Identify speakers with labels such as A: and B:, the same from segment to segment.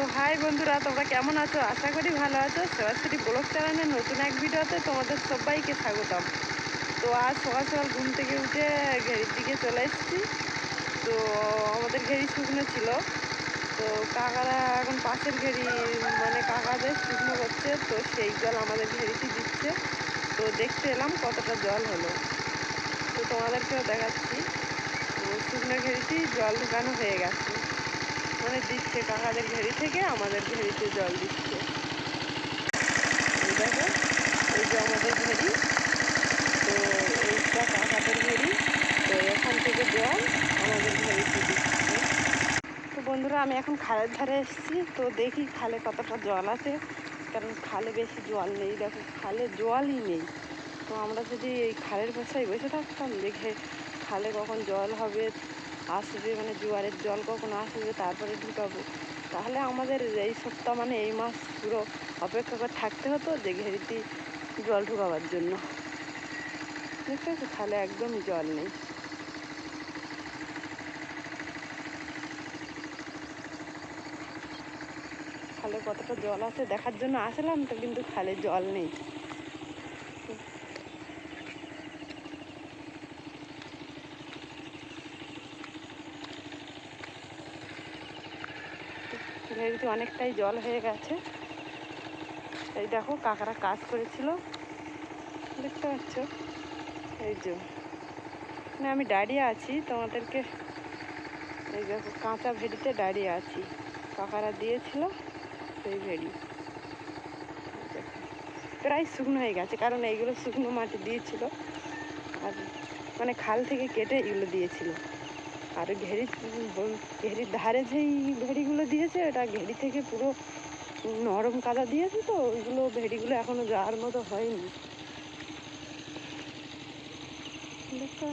A: তো হাই বন্ধুরা, তোমরা কেমন আছো? আশা করি ভালো আছো। সরাসরি ব্লগ চ্যানেলের নতুন এক ভিডিওতে তোমাদের সবাইকে স্বাগতম। তো আজ সকাল সকাল ঘুম থেকে উঠে ঘেরির দিকে চলে এসেছি। তো আমাদের ঘেরি শুকনো ছিল। তো কাকারা এখন পাশের ঘেরি মানে কাকাদের শুকনো করছে তো সেই জল আমাদের ঘেরিতে দিচ্ছে। তো দেখতে এলাম কতটা জল হলো। তো তোমাদেরকেও দেখাচ্ছি। শুকনো ঘেরিতেই জল ঢুকানো হয়ে গেছে। দিচ্ছে, কাকাদের ঘেরি থেকে আমাদের ঘেরিতে জল দিচ্ছে। দেখো, এই যে আমাদের ঘেরি তো এইটা কাকাদের ঘেরি তো এখান থেকে জল আমাদের ঘেরিতে দিচ্ছে। তো বন্ধুরা, আমি এখন খালের ধারে এসেছি, তো দেখি খালে কতটা জল আছে, কারণ খালে বেশি জল নেই, দেখো খালে জলই নেই। তো আমরা যদি এই খালের বসায় বসে থাকতাম, দেখে খালে কখন জল হবে আসবে মানে জোয়ারের জল কখন আসবে, তারপরে ঢুকাবো। তাহলে আমাদের এই সপ্তাহ মানে এই মাস পুরো অপেক্ষা করে থাকতে হতো যে ঘেরিতে জল ঢুকাবার জন্য। দেখতে পাচ্ছি খালে একদমই জল নেই। খালে কতটা জল আছে দেখার জন্য আসলাম তো, কিন্তু খালে জল নেই। ভেরিতে অনেকটাই জল হয়ে গেছে। এই দেখো কাকারা কাজ করেছিল। দেখতে পাচ্ছ? এই যে। মানে আমি দাঁড়িয়ে আছি, তোমাদেরকে এই দেখো কাঁচা ভেড়িতে দাঁড়িয়ে আছি। কাকারা দিয়েছিল সেই ভেড়ি। প্রায় শুকনো হয়ে গেছে, কারণ এইগুলো শুকনো মাটি দিয়েছিল। আর মানে খাল থেকে কেটে এগুলো দিয়েছিল। আর ঘেরি ঘেরির ধারে যেই ভেড়িগুলো দিয়েছে, এটা ঘেরি থেকে পুরো নরম কাদা দিয়েছে তো, ওইগুলো ভেড়িগুলো এখনও যাওয়ার মতো হয়নি। দেখতে?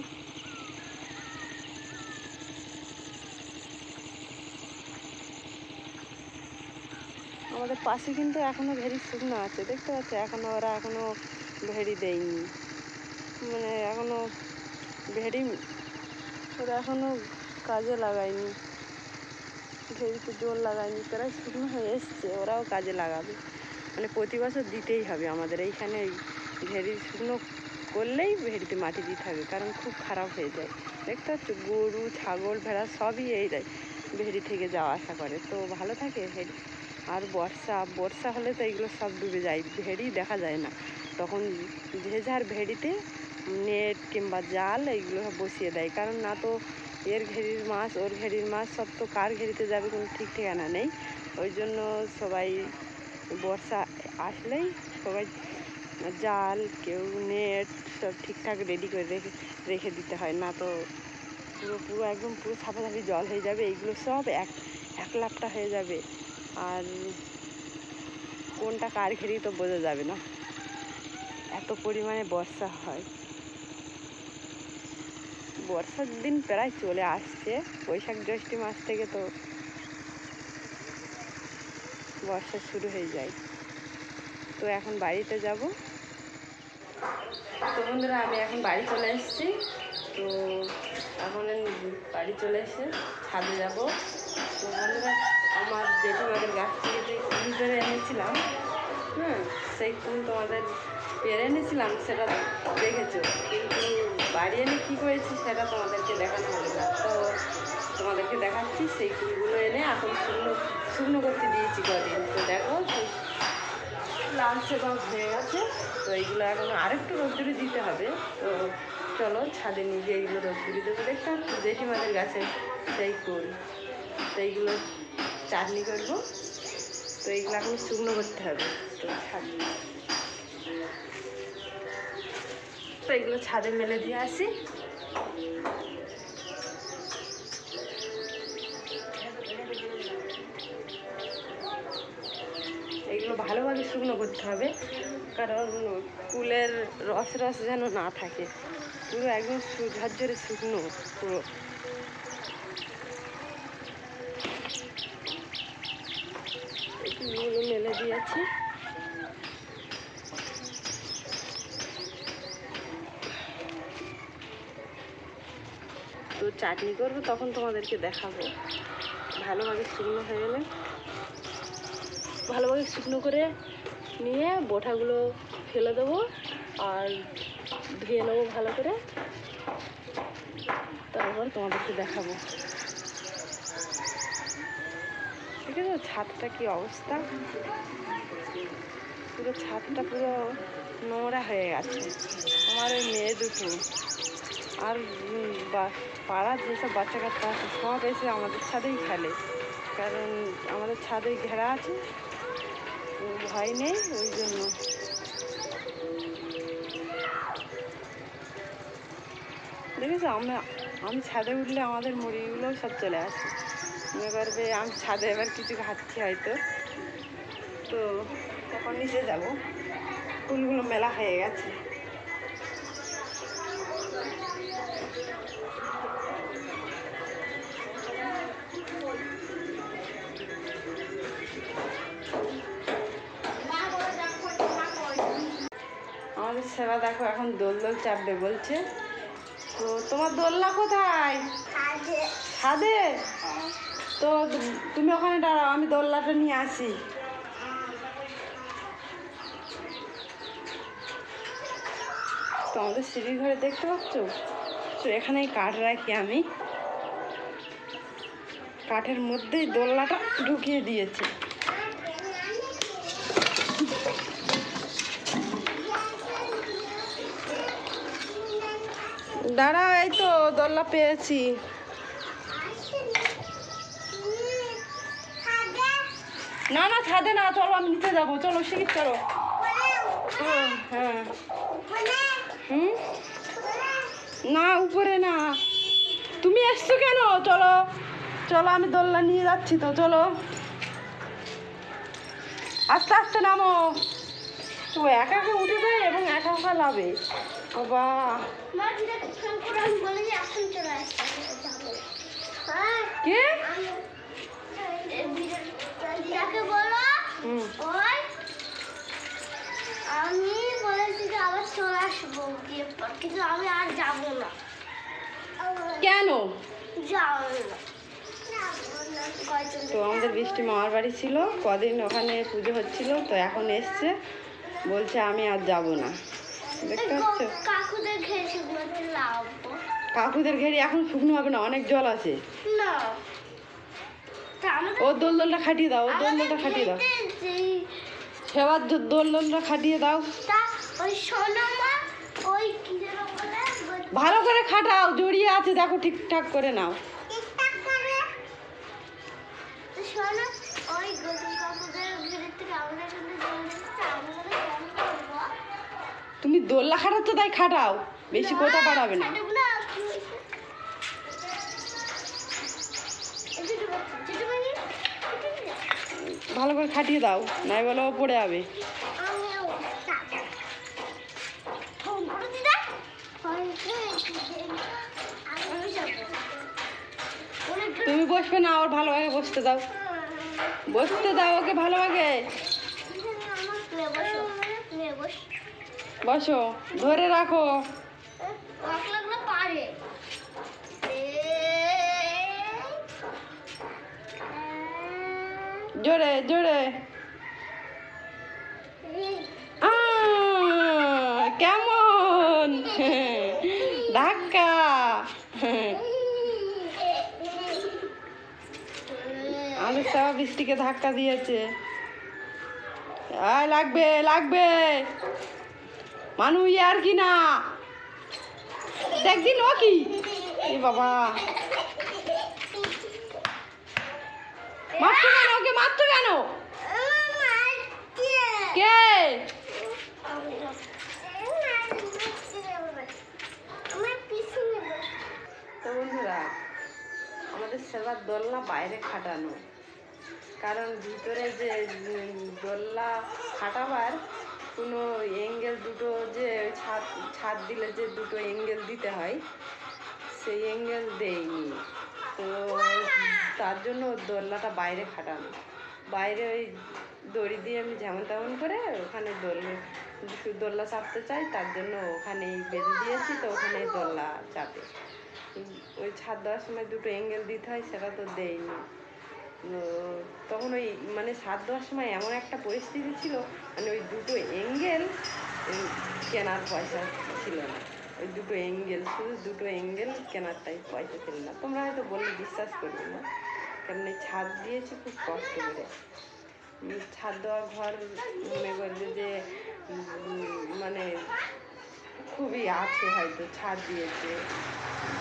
A: আমাদের পাশে কিন্তু এখনও ভেড়ি শুকনো আছে, দেখতে পাচ্ছ? এখনও ওরা এখনও ভেড়ি দেয়নি। মানে এখনও ভেড়ি ওরা এখনও কাজে লাগায়নি। ভেড়িতে জোর লাগায়নি প্রায় শুকনো হয়ে এসছে, ওরাও কাজে লাগাবে। মানে প্রতি বছর দিতেই হবে আমাদের। এইখানে এই ভেড়ি শুকনো করলেই ভেড়িতে মাটি দিতে হবে, কারণ খুব খারাপ হয়ে যায়। দেখতে পাচ্ছ, গরু, ছাগল, ভেড়া সবই এই যায় ভেড়ি থেকে যাওয়া আসা করে। তো ভালো থাকে ভেড়ি। আর বর্ষা বর্ষা হলে তো এগুলো সব ডুবে যায়, ভেড়ি দেখা যায় না। তখন যে যার ভেড়িতে নেট কিংবা জাল এইগুলো বসিয়ে দেয়। কারণ না তো এর ঘেরির মাছ, ওর ঘেরির মাছ, সব তো কার ঘেরিতে যাবে কোনো ঠিক ঠিকানা নেই। ওই জন্য সবাই বর্ষা আসলেই সবাই জাল, কেউ নেট, সব ঠিকঠাক রেডি করে রেখে রেখে দিতে হয়। না তো পুরো পুরো একদম পুরো ছাপাছাপি জল হয়ে যাবে এইগুলো সব এক এক লাখটা হয়ে যাবে। আর কোনটা কার ঘেরি তো বোঝা যাবে না। এত পরিমাণে বর্ষা হয়। বর্ষার দিন প্রায় চলে আসছে। বৈশাখ জ্যৈষ্ঠ মাস থেকে তো বর্ষা শুরু হয়ে যায়। তো এখন বাড়িতে যাব। তো বন্ধুরা, আমি এখন বাড়ি চলে এসেছি। তো এখন বাড়ি চলে এসে ছাদে যাব। তো বন্ধুরা, আমার জেঠিমাদের গাছ থেকে যে কুল পেরে এনেছিলাম হ্যাঁ সেই কুল তোমাদের পেরে এনেছিলাম, সেটা দেখেছ। কিন্তু বাড়ি এনে কী করেছি সেটা তোমাদেরকে দেখানো হবে না। তো তোমাদেরকে দেখাচ্ছি, সেই কুলগুলো এনে এখন শুকনো শুকনো করতে দিয়েছি কদিন। তো দেখো লালচে রঙ হয়ে গেছে। তো এইগুলো এখন আরেকটু রোদ্দুরে দিতে হবে। তো চলো, ছাদে নিয়ে গিয়ে এইগুলো রোদ্দুরে দেবো। দেখতাম জেঠিমাদের গাছে সেই কুল তো এইগুলো চাটনি করব। তো এইগুলো এখন শুকনো করতে হবে। তো ছাদে তো এগুলো ছাদে মেলে দিয়ে আসি। এগুলো ভালোভাবে শুকনো করতে হবে, কারণ কুলের রস রস যেন না থাকে। পুরো একদম সুঝরঝরে শুকনো, পুরো। মেলে দিয়েছি। তো চাটনি করব, তখন তোমাদেরকে দেখাবো। ভালোভাবে শুকনো হয়ে গেলে। ভালোভাবে শুকনো করে নিয়ে বোঠাগুলো ফেলে দেবো আর ধুয়ে নেব ভালো করে। তারপর তোমাদেরকে দেখাবো। ঠিক আছে ছাদটা কি অবস্থা? পুরো ছাদটা পুরো নোংরা হয়ে গেছে। আমার ওই মেয়ে দুটো। আর বা- পাড়ার যেসব বাচ্চা কাচ্চা আছে, সব এসে আমাদের ছাদেই খেলে। কারণ আমাদের ছাদে ঘেরা আছে ভয় নেই, ওই জন্য। দেখেছ, আমরা, আমি ছাদে উঠলে আমাদের মুড়িগুলোও সব চলে আসে। মনে করবে, আমি ছাদে এবার কিছু খাচ্ছি হয়তো। তো, তখন নিচে যাব। ফুলগুলো মেলা হয়ে গেছে। আমাদের সেবা দেখো এখন দোল দোল চাপবে বলছে। তো তোমার দোলনা কোথায়? ছাদে। তো তুমি ওখানে দাঁড়াও আমি দোলনাটা নিয়ে আসি। তো আমাদের সিঁড়ির ঘরে দেখতে পাচ্ছ? তো এখানেই কাঠ রাখি আমি। কাঠের মধ্যেই দোলনাটা ঢুকিয়ে দিয়েছি। দাঁড়াও এই তো দোলনা পেয়েছি। না না, ছাদে না, চলো, আমি নিচে যাব। চলো, শিখির, চলো। হ্যাঁ হ্যাঁ। হুম? না, উপরে না। তুমি এসছো কেন? চলো চলো, আমি দোলনা নিয়ে যাচ্ছি তো, চলো। আস্তে আস্তে নামো। তো একা একা উঠে যায় এবং একা একা লাভে। বাবা। কে? হুম।
B: আমি বলেছি যে আবার চলে আসব কিন্তু আমি আর যাব না।
A: কেন?
B: যাব না।
A: তো আমাদের বৃষ্টি মামার বাড়ি ছিল কদিন ওখানে পুজো হচ্ছিল তো এখন এসছে বলছে আমি আর যাব না। দেখতে পাচ্ছ?
B: কাকুদের খেয়েছি বলতে লাভ
A: কাকুদের ঘেরি এখন শুকনো হবে না অনেক জল আছে।
B: না।
A: ও দোল দোলটা খাটিয়ে দাও ও দোল দোলটা খাটিয়ে দাও। সেবার দোল দোলটা খাটিয়ে দাও।
B: ওই সোনামা ওই
A: ভালো করে খাটাও জড়িয়ে আছে দেখো ঠিকঠাক করে নাও।
B: ঠিকঠাক করে তো শোনো ওই গৌতম কাকুদের ঘরের থেকে আমরা কিন্তু জল দিচ্ছি আমরা কেন করব
A: দোলনা খাটাচ্ছ তাই খাটাও। বেশি কোথা বাড়াবে না? ভালো করে খাটিয়ে দাও নাই বলো ও পড়ে যাবে। তুমি বসবে না ওর ভালোভাবে বসতে দাও। বসতে দাও ওকে ভালোভাবে
B: আমার নিয়ে বসো। নিয়ে বস।
A: বসো ধরে রাখো।
B: পারে।
A: জোরে জোরে। কেমন? ধাক্কা। আমাদের সব বৃষ্টিকে ধাক্কা দিয়েছে। লাগবে লাগবে। মানুষ আর কি না? দেখদিন ও কি? বাবা। মারছো কেন ওকে? মারছো কেন? কে? বন্ধুরা, আমাদের সেবার দোলনা বাইরে খাটানো। কারণ ভিতরে যে দোলনা খাটাবার কোনো এঙ্গেল দুটো যে ছাদ ছাদ দিলে যে দুটো এঙ্গেল দিতে হয়, সেই এঙ্গেল দেয়নি তো তার জন্য দোলনাটা বাইরে খাটানো। বাইরে ওই দড়ি দিয়ে আমি যেমন তেমন করে ওখানে দোল দোলনা চাপতে চাই, তার জন্য ওখানেই বেঁধে দিয়েছি, তো ওখানেই দোলনা চাপে। ওই ছাদ দেওয়ার সময় দুটো এঙ্গেল দিতে হয়, সেটা তো দেয়নি তখন ওই মানে সাত দেওয়ার সময় এমন একটা পরিস্থিতি ছিল মানে ওই দুটো এঙ্গেল কেনার পয়সা ছিল না। ওই দুটো এঙ্গেল শুধু দুটো এঙ্গেল কেনার তাই পয়সা ছিল না। তোমরা হয়তো বললে বিশ্বাস করবে না, কারণ এই ছাদ দিয়েছি খুব কষ্ট করে। ছাদ দেওয়া ঘর মনে করবে যে মানে খুবই আছে হয়তো, ছাদ দিয়েছে।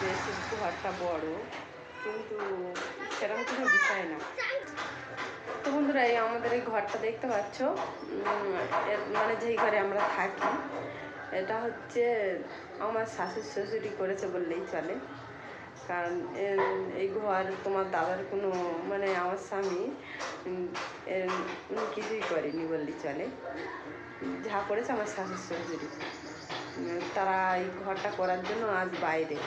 A: বেশ, ঘরটা বড়। কিন্তু সেরকম কোনো বিষয় না। তো বন্ধুরা, এই আমাদের এই ঘরটা দেখতে পাচ্ছ? মানে যেই ঘরে আমরা থাকি, এটা হচ্ছে আমার শাশুড় শ্বশুরই করেছে বললেই চলে। কারণ এই ঘর তোমার দাদার কোনো মানে আমার স্বামী উনি কিছুই করেনি বললেই চলে। যা করেছে আমার শাশুড় শ্বশুরই। তারা এই ঘরটা করার জন্য আজ বাইরে।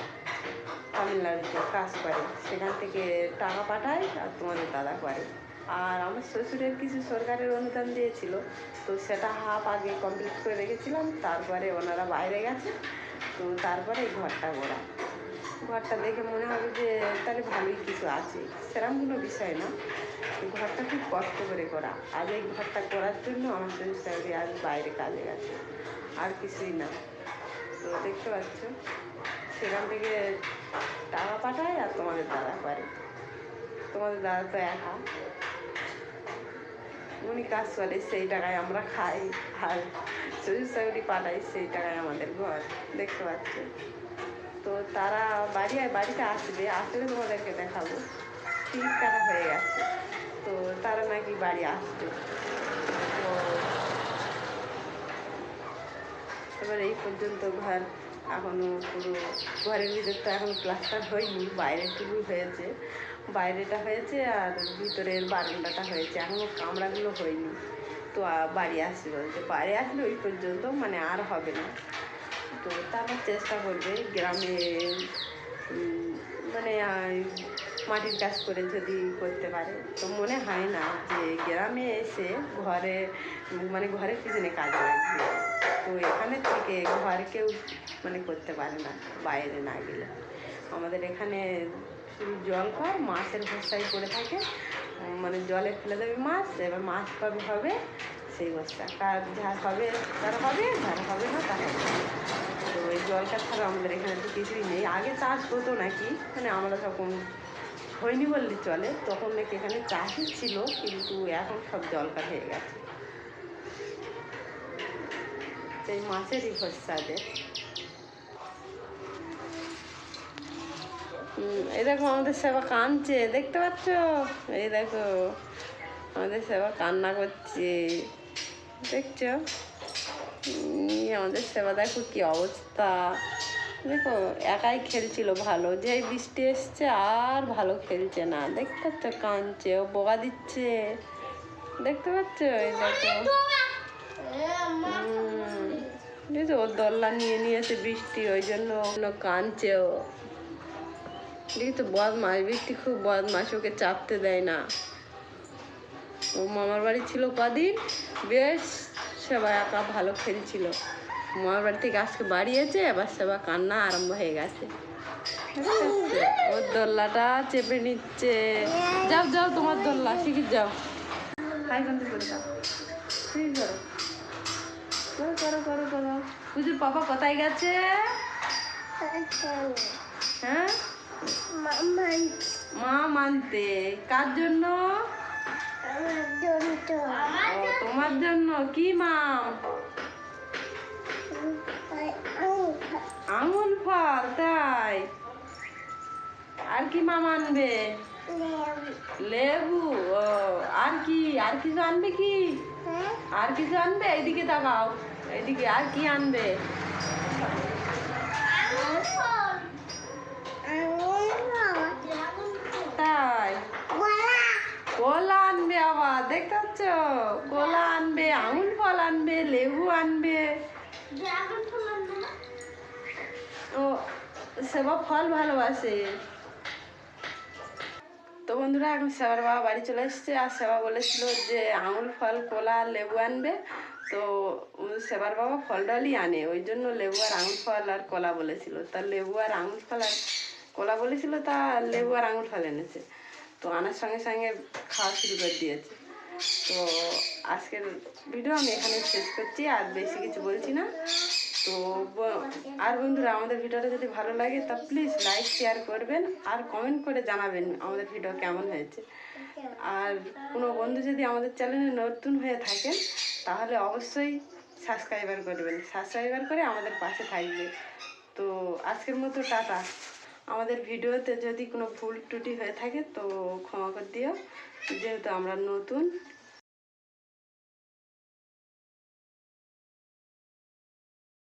A: তামিলনাড়ুতে কাজ করে। সেখান থেকে টাকা পাঠায় আর তোমাদের দাদা করে। আর আমার শ্বশুরের কিছু সরকারের অনুদান দিয়েছিল, তো সেটা হাফ আগে কমপ্লিট করে রেখেছিলাম। তারপরে ওনারা বাইরে গেছে, তো তারপরে ঘরটা করা ঘরটা দেখে মনে হবে যে, তাহলে ভালোই কিছু আছে। সেরকম কোনো বিষয় না। ঘরটা খুব কষ্ট করে করা। আজ এই ঘরটা করার জন্য আমার শ্বশুর আজ বাইরে কাজে গেছে। আর কিছুই না। তো দেখতে পাচ্ছ? সেখান থেকে টাকা পাঠায় আর তোমাদের দাদা করে তোমাদের দাদা তো একা। উনি কাজ করে, সেই টাকায় আমরা খাই। আর শ্বশুর শাশুড়ি পাঠাই সেই টাকায় আমাদের ঘর। দেখতে পাচ্ছ? তো তারা বাড়ি বাড়িতে আসবে। আসলে তোমাদেরকে দেখাবো। টিকিট কাটা হয়ে গেছে। তো তারা নাকি বাড়ি আসবে। তো এবার এই পর্যন্ত ঘর এখনও পুরো ঘরের ভিতর তো এখন প্লাস্টার হয়নি বাইরেটুকু হয়েছে। বাইরেটা হয়েছে আর ভিতরের বারান্দাটা হয়েছে, এখনও কামরাগুলো হয়নি। তো বাড়ি আসছে বলছে বাড়ি আসলে ওই পর্যন্ত মানে আর হবে না। তো তারা চেষ্টা করবে গ্রামে মানে মাটির কাজ করে যদি করতে পারে। তো মনে হয় না যে গ্রামে এসে ঘরে মানে ঘরের পিছনে কাজ লাগবে। তো এখানে থেকে ঘর কেউ মানে করতে পারে না, বাইরে না গেলে। আমাদের এখানে শুধু জল খাওয়ার মাছের ভরসায় পড়ে থাকে। মানে জলে ফেলে দেবে মাছ, এবার মাছ কবে হবে সেই বস্তা। কার যার হবে, তার হবে, যার হবে না, তার হবে তো ওই জলটা ছাড়া আমাদের এখানে তো কিছুই নেই। আগে চাষ হতো নাকি মানে আমরা যখন হয়নি বললে চলে, তখন নাকি এখানে চাষই ছিল, কিন্তু এখন সব জলকার হয়ে গেছে। সেই মাছেরই ভরসা এই দেখো আমাদের সেবা কাঁদছে দেখতে পাচ্ছ? এই দেখো আমাদের সেবা কান্না করছে দেখছ? আমাদের সেবা দেখো কি অবস্থা। দেখো একাই খেলছিল ভালো যেই বৃষ্টি এসছে আর ভালো খেলছে না। দেখতে পাচ্ছ কাঁদছে ও বোকা দিচ্ছে। দেখতে পাচ্ছ? এই দেখো। হুম, ওর দোল্লা নিয়ে নিয়েছে বৃষ্টি ওই জন্য কাঁদছে ও। দেখি তো বদমাস বৃষ্টি খুব বদমাস ওকে চাপতে দেয় না। ও মামার বাড়ি ছিল কদিন? বেশ সেবা একা ভালো খেলছিল। মামার বাড়ি থেকে আজকে বাড়িয়েছে এবার সেবা কান্না আরম্ভ হয়ে গেছে। ওর দোল্লাটা চেপে নিচ্ছে। যাও যাও তোমার দোল্লা শিখি যাও। হাই বন্ধু করে যাও ঠিক করো। করো করো করো পুজোর পাপা কোথায় গেছে? হ্যাঁ? মা মানতে। কার জন্য? তোমার জন্য। কি মাম আঙুল ফল তাই? আর কি মাম আনবে লেবু। ও আর কি? আর কিছু আনবে কি? আর কিছু আনবে? এইদিকে তাকাও। এইদিকে। আর কি আনবে? কলা আনবে আবার, দেখতে পাচ্ছ? কলা আনবে আঙুল ফল আনবে, লেবু আনবে। ও সেবা ফল ভালোবাসে। তো বন্ধুরা, এখন সেবার বাবা বাড়ি চলে এসছে, আর সেবা বলেছিল যে আঙুল ফল, কলা আর লেবু আনবে। তো সেবার বাবা ফল ডালই আনে, ওই জন্য লেবু আর আঙুল ফল আর কলা বলেছিল। তা লেবু আর আঙুল ফল আর কলা বলেছিল, তা লেবু আর আঙুল ফল এনেছে। তো আনার সঙ্গে সঙ্গে খাওয়া শুরু করে দিয়েছে। তো আজকের ভিডিও আমি এখানে শেষ করছি, আর বেশি কিছু বলছি না। তো আর বন্ধুরা, আমাদের ভিডিওটা যদি ভালো লাগে, তা প্লিজ লাইক শেয়ার করবেন, আর কমেন্ট করে জানাবেন আমাদের ভিডিও কেমন হয়েছে। আর কোনো বন্ধু যদি আমাদের চ্যানেলে নতুন হয়ে থাকেন, তাহলে অবশ্যই সাবস্ক্রাইবার করবেন। সাবস্ক্রাইবার করে আমাদের পাশে থাকবে। তো আজকের মতো টাটা। আমাদের ভিডিওতে যদি কোনো ভুল ত্রুটি হয়ে থাকে তো ক্ষমা করে দিও। যেহেতু আমরা নতুন